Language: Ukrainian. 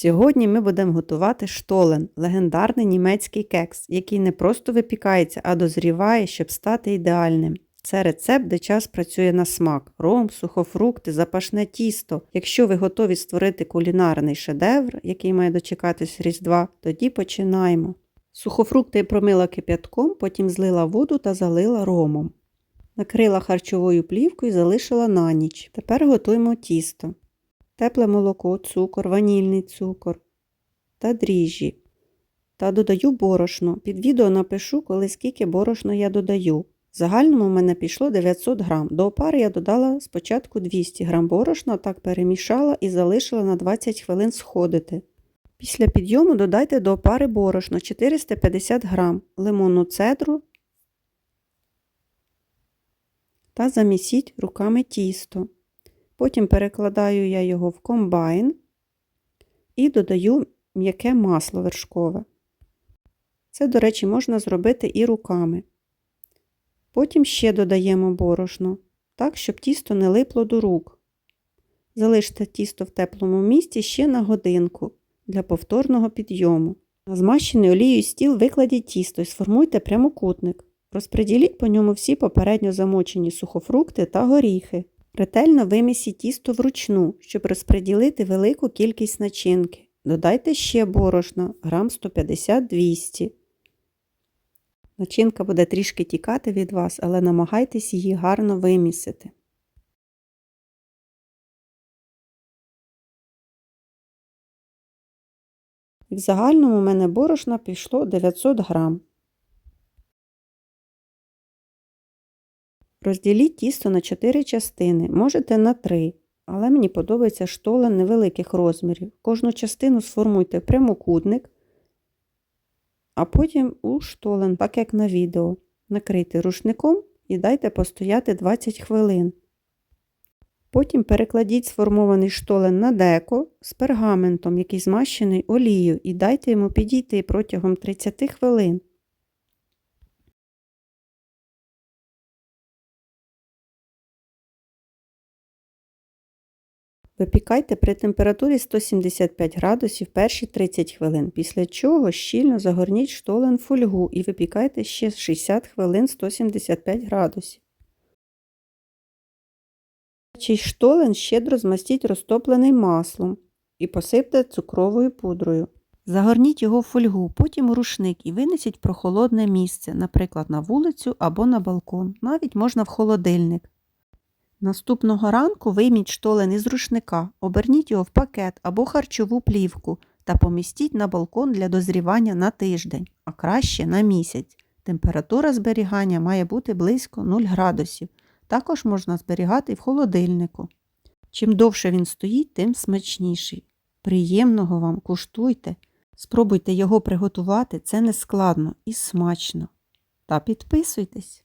Сьогодні ми будемо готувати штолен легендарний німецький кекс, який не просто випікається, а дозріває, щоб стати ідеальним. Це рецепт, де час працює на смак: ром, сухофрукти, запашне тісто. Якщо ви готові створити кулінарний шедевр, який має дочекатись Різдва, тоді починаємо. Сухофрукти промила кип'ятком, потім злила воду та залила ромом. Накрила харчовою плівкою і залишила на ніч. Тепер готуємо тісто. Тепле молоко, цукор, ванільний цукор та дріжджі. Та додаю борошно. Під відео напишу, коли скільки борошна я додаю. В загальному в мене пішло 900 грам. До опари я додала спочатку 200 грам борошна, так перемішала і залишила на 20 хвилин сходити. Після підйому додайте до опари борошно 450 грам, лимонну цедру та замісіть руками тісто. Потім перекладаю я його в комбайн і додаю м'яке масло вершкове. Це, до речі, можна зробити і руками. Потім ще додаємо борошно, так, щоб тісто не липло до рук. Залиште тісто в теплому місці ще на годинку для повторного підйому. На змащений олією стіл викладіть тісто і сформуйте прямокутник. Розпреділіть по ньому всі попередньо замочені сухофрукти та горіхи. Ретельно вимісіть тісто вручну, щоб розподілити велику кількість начинки. Додайте ще борошна, грам 150-200. Начинка буде трішки тікати від вас, але намагайтесь її гарно вимісити. І в загальному у мене борошна пішло 900 грам. Розділіть тісто на 4 частини, можете на 3, але мені подобається штолен невеликих розмірів. Кожну частину сформуйте в прямокутник, а потім у штолен, так як на відео. Накрийте рушником і дайте постояти 20 хвилин. Потім перекладіть сформований штолен на деко з пергаментом, який змащений олією, і дайте йому підійти протягом 30 хвилин. Випікайте при температурі 175 градусів перші 30 хвилин, після чого щільно загорніть штолен фольгу і випікайте ще 60 хвилин 175 градусів. Чий штолен щедро змастіть розтопленим маслом і посипте цукровою пудрою. Загорніть його в фольгу, потім у рушник і винесіть в прохолодне місце, наприклад, на вулицю або на балкон, навіть можна в холодильник. Наступного ранку вийміть штолен із рушника, оберніть його в пакет або харчову плівку та помістіть на балкон для дозрівання на тиждень, а краще на місяць. Температура зберігання має бути близько 0 градусів. Також можна зберігати в холодильнику. Чим довше він стоїть, тим смачніший. Приємного вам куштуйте. Спробуйте його приготувати, це не складно і смачно. Та підписуйтесь.